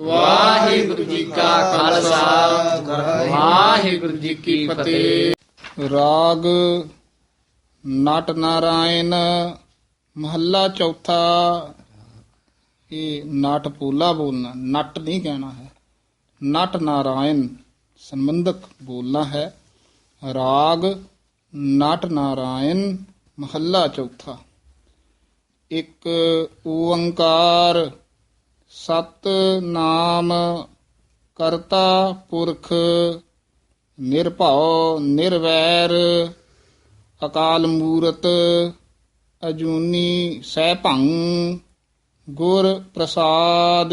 ਵਾਹਿਗੁਰੂ ਜੀ ਕਾ ਖਾਲਸਾ। ਵਾਹਿਗੁਰੂ ਜੀ ਕੀ ਫਤਿਹ। ਰਾਗ ਨਟ ਨਾਰਾਇਣ ਮਹੱਲਾ ਚੌਥਾ। ਇਹ ਨਟ ਪੂਲਾ ਬੋਲਣਾ, ਨਟ ਨਹੀਂ ਕਹਿਣਾ ਹੈ। ਨਟ ਨਾਰਾਇਣ ਸੰਬੰਧਕ ਬੋਲਣਾ ਹੈ। ਰਾਗ ਨਟ ਨਾਰਾਇਣ ਮਹੱਲਾ ਚੌਥਾ। ਇੱਕ ਓੰਕਾਰ ਸਤ ਨਾਮ ਕਰਤਾ ਪੁਰਖ ਨਿਰਭਉ ਨਿਰਵੈਰ, ਅਕਾਲ ਮੂਰਤ ਅਜੂਨੀ ਸੈਭੰ ਗੁਰ ਪ੍ਰਸਾਦ।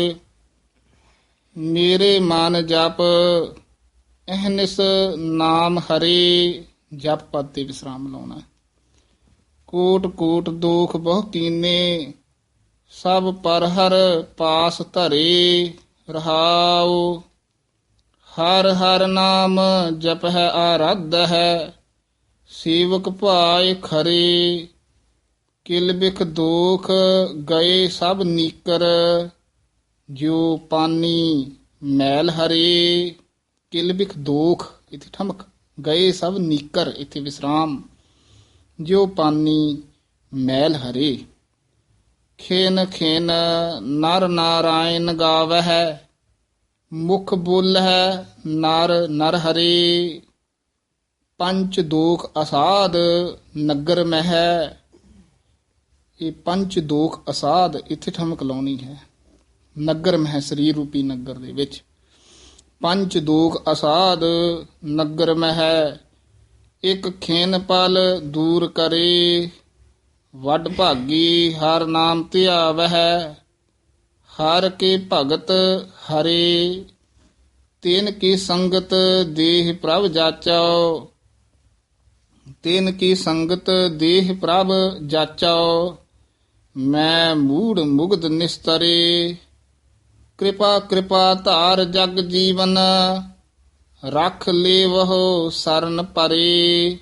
ਮੇਰੇ ਮਨ ਜਪ ਅਹਨਿਸ ਨਾਮ ਹਰੇ, ਜਪ ਪਦ ਤੇ ਵਿਸਰਾਮ ਲਾਉਣਾ। ਕੋਟ ਕੋਟ ਦੋਖ ਬਹੁ ਕੀਨੇ ਸਭ ਪਰ ਹਰ ਪਾਸ ਧਰੇ ਰਹਾਉ। ਹਰ ਹਰ ਨਾਮ ਜਪ ਹੈ ਆਰਾਧ ਹੈ, ਸੇਵਕ ਭਾਏ ਖਰੇ। ਕਿਲ ਬਿਖ ਦੋਖ ਗਏ ਸਭ ਨੀਕਰ ਜੋ ਪਾਨੀ ਮੈਲ ਹਰੇ। ਕਿਲ ਬਿਖ ਦੋਖ, ਇਥੇ ਠਮਕ, ਗਏ ਸਭ ਨੀਕਰ, ਇਥੇ ਵਿਸਰਾਮ। ਜੋ ਪਾਨੀ ਮੈਲ ਹਰੇ। ਖੇਨ ਖੇਨ ਨਰ ਨਾਰਾਇਣ ਗਾਵਹਿ, ਮੁਖ ਬੁੱਲ ਹੈ ਨਰ ਨਰ ਹਰੇ। ਪੰਚ ਦੋਖ ਅਸਾਧ ਨਗਰ ਮਹਿ। ਇਹ ਪੰਚ ਦੋਖ ਅਸਾਧ ਇੱਥੇ ਠਮਕ ਲਾਉਣੀ ਹੈ। ਨਗਰ ਮਹਿ ਸਰੀਰ ਰੂਪੀ ਨਗਰ ਦੇ ਵਿੱਚ। ਪੰਚ ਦੋਖ ਅਸਾਧ ਨਗਰ ਮਹਿ। ਇੱਕ ਖੇਨ ਪਲ ਦੂਰ ਕਰੇ। ਵੱਡ ਭਾਗੀ ਹਰ ਨਾਮ ਧਿਆਵਹਿ, ਹਰ ਕੇ ਭਗਤ ਹਰੇ। ਤਿਨ ਕੀ ਸੰਗਤ ਦੇਹ ਪ੍ਰਭ ਜਾਚੋ ਤਿਨ ਕੀ ਸੰਗਤ ਦੇਹ ਪ੍ਰਭ ਜਾਚੋ ਮੈਂ ਮੂੜ ਮੁਗਧ ਨਿਸਤਰੇ, ਕਿਰਪਾ ਕਿਰਪਾ ਧਾਰ ਜਗ ਜੀਵਨ, ਰਖ ਲੇਵਹੁ ਸਰਨ ਪਰੇ।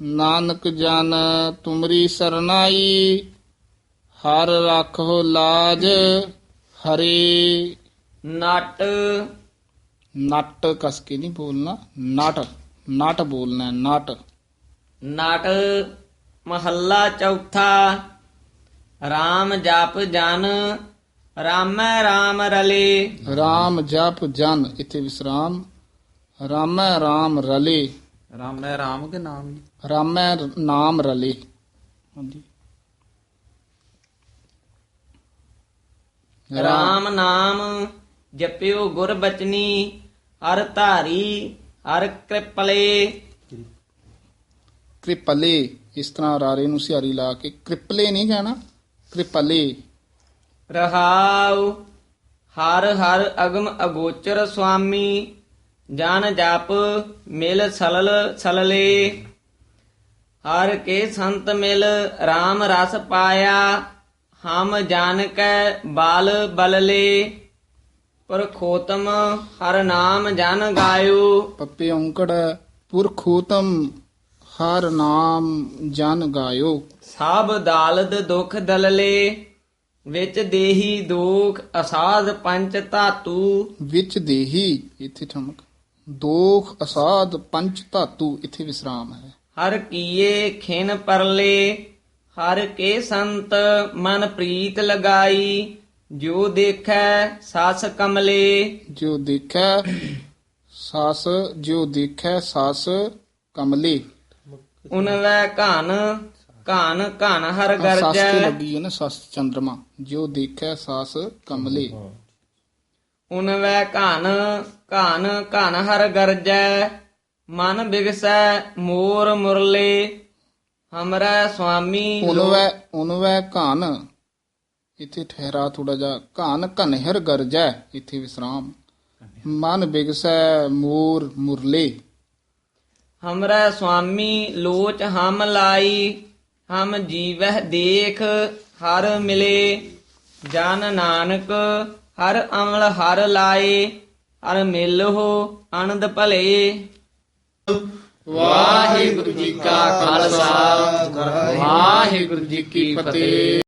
ਨਾਨਕ ਜਨ ਤੁਮਰੀ ਸਰਨਾਈ ਹਰ ਰੱਖੋ ਲਾਜ ਹਰੇ। ਨਟ। ਨਟ ਕਸ ਕੇ ਨਹੀਂ ਬੋਲਣਾ ਨਟ ਨਟ ਬੋਲਣਾ ਨਟ। ਨਟ ਮਹੱਲਾ ਚੌਥਾ RAM ਜਪ ਜਨ ਰਾਮੈ RAM ਰਲੇ। RAM ਜਪ ਜਨ ਇਥੇ ਵਿਸਰਾਮ। ਰਾਮੈ RAM ਰਲੇ। ਰਾਮੈ ਰਾਮ ਕੇ ਨਾਮ ਜੀ? ਰਾਮੈ ਨਾਮ ਰਲੇ। ਹਾਂਜੀ। RAM ਨਾਮ ਜਪਿਓ ਗੁਰ ਬਚਨੀ ਹਰ ਧਾਰੀ ਹਰ ਕਿਰਪਲੇ। ਕ੍ਰਿਪਲੇ ਇਸ ਤਰ੍ਹਾਂ ਰਾਰੇ ਨੂੰ ਸਿਹਾਰੀ ਲਾ ਕੇ ਕ੍ਰਿਪਲੇ ਨਹੀਂ ਕਹਿਣਾ ਕ੍ਰਿਪਲੇ। ਰਹਾਉ ਹਰ ਹਰ ਅਗਮ ਅਗੋਚਰ ਸੁਆਮੀ। ਜਨ ਜਪ ਮਿਲ ਸਲਲ ਸਲਲੇ। ਹਰ ਕੇ ਸੰਤ ਮਿਲ RAM ਰਸ ਪਾਇਆ ਹਮ ਜਾਣ ਕੈ ਬਾਲ ਬਲਲੇ। ਪਰਖੋਤਮ ਹਰ ਨਾਮ ਜਨ ਗਾਇਓ। ਪੱਪੇ ਔਂਕੜ ਪੁਰਖੋਤਮ ਹਰ ਨਾਮ ਜਨ ਗਾਇਓ। ਸਭ ਦਾਲਦ ਦੁਖ ਦਲਲੇ ਵਿੱਚ ਦੇਹੀ ਦੋਖ ਅਸਾਧ ਪੰਚ ਧਾਤੂ। ਵਿੱਚ ਦੇਹੀ ਇੱਥੇ ਠਮਕ। ਦੋਖ ਅਸਾਧ ਪੰਚ ਧਾਤੂ ਇੱਥੇ ਵਿਸਰਾਮ ਹੈ। ਹਰ ਕੀਏ ਖਿਨ ਪਰਲੇ ਹਰ ਕੇ ਸੰਤ ਮਨ ਪ੍ਰੀਤ ਲਗਾਈ ਜੋ ਦੇਖੈ ਸਸ ਕਮਲੇ। ਜੋ ਦੇਖੈ ਸਸ ਜੋ ਦੇਖੈ ਸਸ ਕਮਲੇ। ਉਨ ਵੈ ਘਨ ਘਨ ਘਨ ਹਰ ਆਹ ਸਸ ਤੇ ਗਰਜੈ। ਲੱਗੀ ਹੈ ਨਾ ਸਸ ਚੰਦਰਮਾ। ਜੋ ਦੇਖੈ ਸਸ ਕਮਲੇ। ਉਨ ਵੈ ਘਨ ਘਨ ਘਨ ਹਰ ਗਰਜੈ ਮਨ ਬਿਗਸੈ ਮੋਰ ਮੁਰਲੇ ਹਮਰਾ ਸੁਆਮੀ ਲੋ- ਉਨਵੈ ਉਨਵੈ ਘਨ ਇੱਥੇ ਠਹਿਰਾ ਥੋੜਾ ਜਿਹਾ ਘਨ ਘਨਹਿਰ ਗਰਜੈ ਇੱਥੇ ਵਿਸਰਾਮ। ਮਨ ਬਿਗਸੈ ਮੋਰ ਮੁਰਲੇ। ਹਮਰਾ ਸੁਆਮੀ ਲੋਚ ਹਮ ਲਾਈ ਹਮ ਜੀਵਹਿ ਦੇਖ ਹਰ ਮਿਲੇ ਜਨ ਨਾਨਕ ਹਰ ਅਮਲ ਹਰ ਲਾਏ, ਹਰ ਮਿਲਹੁ ਅਨੰਦ ਭਲੇ। ਵਾਹਿਗੁਰੂ ਜੀ ਕਾ ਖਾਲਸਾ, ਵਾਹਿਗੁਰੂ ਜੀ ਕੀ ਫਤਿਹ।